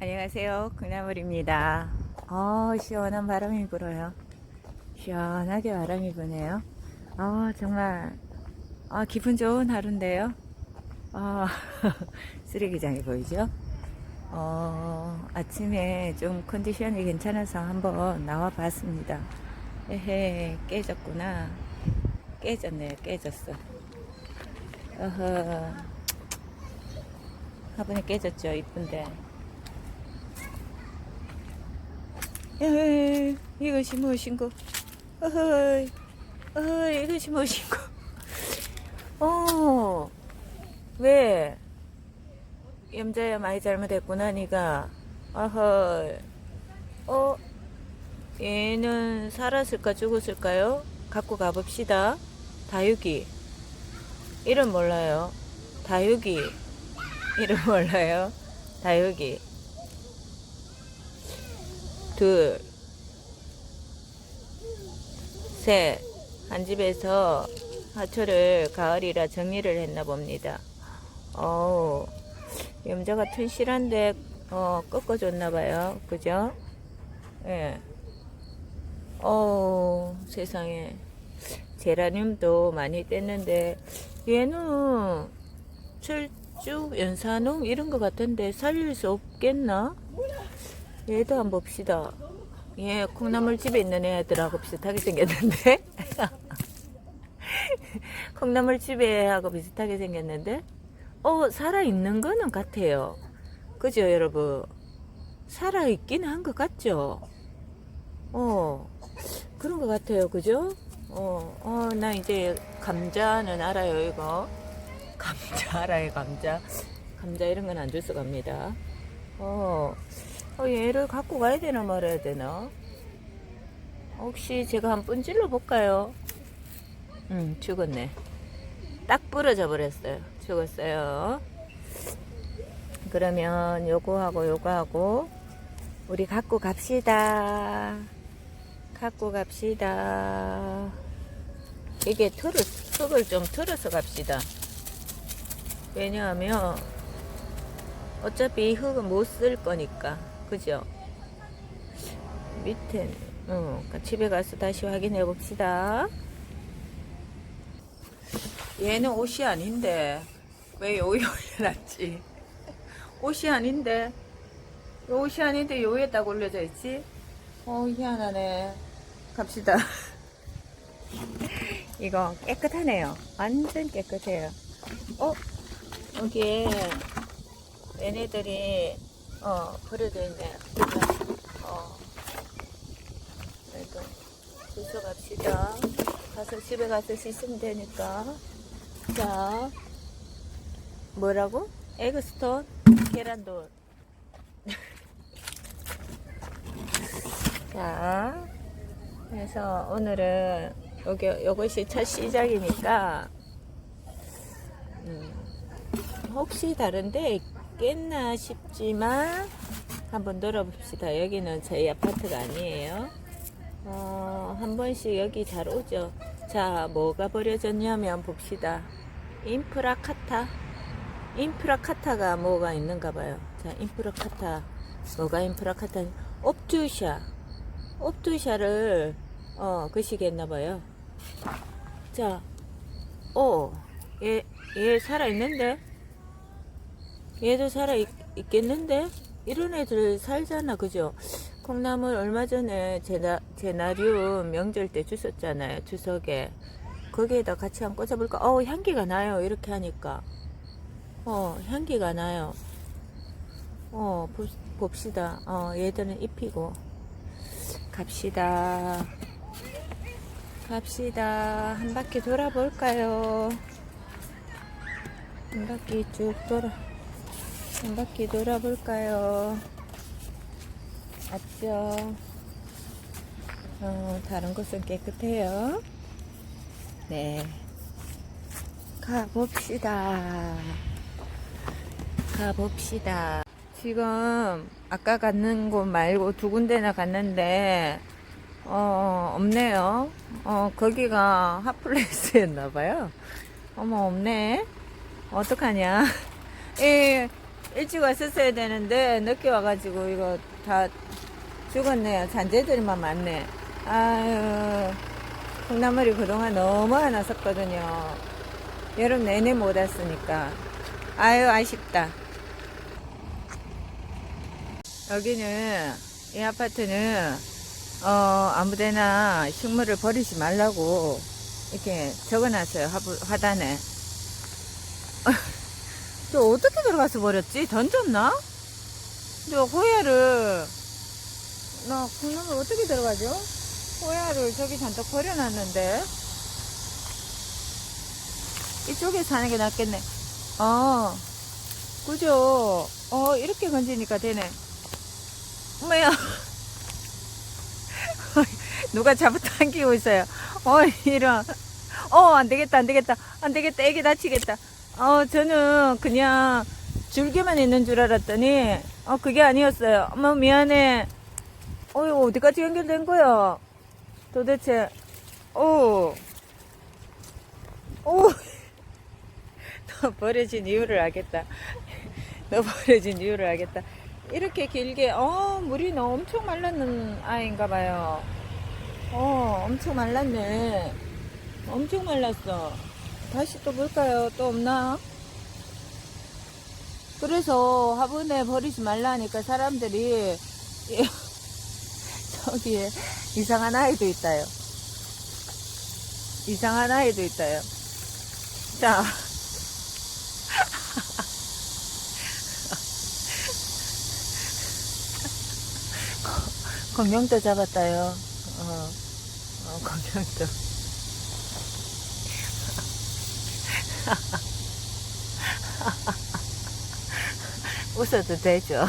안녕하세요. 그나물입니다. 어, 시원한 바람이 불어요. 시원하게 바람이 부네요. 아, 정말, 아, 기분 좋은 하루인데요. 아, 쓰레기장이 보이죠? 어, 아침에 좀 컨디션이 괜찮아서 한번 나와 봤습니다. 에헤, 깨졌구나. 깨졌네요, 깨졌어. 어허, 화분이 깨졌죠, 이쁜데. 에이, 이것이 무엇인고? 어허이, 어허이, 이것이 무엇인고? 어, 왜? 염자야 많이 잘못했구나, 니가. 어허이, 어, 얘는 살았을까, 죽었을까요? 갖고 가봅시다. 다육이. 이름 몰라요. 다육이. 이름 몰라요. 다육이. 둘, 셋. 한 집에서 하초를 가을이라 정리를 했나 봅니다. 어우, 염자가 튼실한데, 어, 꺾어줬나 봐요. 그죠? 예. 어우, 세상에. 제라늄도 많이 뗐는데, 얘는 철쭉, 연산홍 이런 것 같은데 살릴 수 없겠나? 얘도 한번 봅시다. 얘 콩나물 집에 있는 애들하고 비슷하게 생겼는데? 콩나물 집에 하고 비슷하게 생겼는데? 어, 살아있는 거는 같아요. 그죠, 여러분? 살아있긴 한 것 같죠? 어, 그런 것 같아요. 그죠? 어, 어, 나 이제 감자는 알아요, 이거. 감자 알아요, 감자. 감자 이런 건 안 줄 수가 없니다. 어, 어, 얘를 갖고 가야 되나 말아야 되나? 혹시 제가 한번 찔러 볼까요? 음, 죽었네. 딱 부러져 버렸어요. 죽었어요. 그러면 요거하고 요거하고 우리 갖고 갑시다. 갖고 갑시다. 이게 틀을, 흙을 좀 틀어서 갑시다. 왜냐하면 어차피 이 흙은 못 쓸 거니까. 그죠? 밑에, 어, 집에 가서 다시 확인해 봅시다. 얘는 옷이 아닌데, 왜 여기 올려놨지? 옷이 아닌데, 옷이 아닌데 여기에 딱 올려져 있지? 어, 희한하네. 갑시다. 이거 깨끗하네요. 완전 깨끗해요. 어? 여기에 얘네들이 어 버려져 있네. 어. 이거 주워 갑시다. 가서 집에 가서 씻으면 되니까. 자, 뭐라고? 에그스톤 계란돌. 자, 그래서 오늘은 여기 요것이 첫 시작이니까 음, 혹시 다른데 있겠나 싶지만 한번 놀아봅시다. 여기는 저희 아파트가 아니에요. 어, 한 번씩 여기 잘 오죠. 자, 뭐가 버려졌냐면 봅시다. 인프라카타. 인프라카타가 뭐가 있는가 봐요. 자, 인프라카타. 뭐가 인프라카타? 옵투샤. 옵투샤를 어, 그시겠나 봐요. 자, 어, 얘, 얘 살아있는데? 얘도 살아있, 있겠는데? 이런 애들 살잖아, 그죠? 콩나물 얼마 전에 제나, 제나륨 명절 때 주셨잖아요, 추석에. 거기에다 같이 한번 꽂아볼까? 어, 향기가 나요, 이렇게 하니까. 어, 향기가 나요. 어, 보, 봅시다. 어, 얘들은 입히고. 갑시다. 갑시다. 한 바퀴 돌아볼까요? 한 바퀴 쭉 돌아. 한 바퀴 돌아볼까요? 맞죠? 어, 다른 곳은 깨끗해요. 네. 가봅시다. 가봅시다. 지금 아까 갔는 곳 말고 두 군데나 갔는데 어 없네요. 어 거기가 핫플레이스였나봐요. 어머 없네. 어떡하냐? 예, 일찍 왔었어야 되는데 늦게 와가지고 이거 다 죽었네요. 잔재들만 많네. 아유, 콩나물이 그동안 너무 안 왔었거든요. 여름 내내 못 왔으니까. 아유, 아쉽다. 여기는, 이 아파트는, 어, 아무 데나 식물을 버리지 말라고 이렇게 적어놨어요. 화단에. 저 어떻게 들어가서 버렸지? 던졌나? 저 호야를, 나 콩나물 어떻게 들어가죠? 호야를 저기 잔뜩 버려놨는데. 이쪽에 사는 게 낫겠네. 어, 그죠? 어, 이렇게 건지니까 되네. 뭐야. 누가 잡아당기고 있어요. 어, 이 런. 어, 안 되겠다, 안 되겠다. 안 되겠다. 애기 다치겠다. 어, 저는 그냥 줄기만 있는 줄 알았더니, 어, 그게 아니었어요. 어머, 미안해. 어, 이거 어디까지 연결된 거야? 도대체, 오. 오. 너 버려진 이유를 알겠다. 너 버려진 이유를 알겠다. 이렇게 길게, 어, 물이 너무 엄청 말랐는 아이인가 봐요. 어, 엄청 말랐네. 엄청 말랐어. 다시 또 볼까요? 또 없나? 그래서 화분에 버리지 말라니까 사람들이, 이- 저기에 이상한 아이도 있다요. 이상한 아이도 있다요. 자. 공룡도 잡았다요. 어, 어 공룡도. 웃어도 되죠.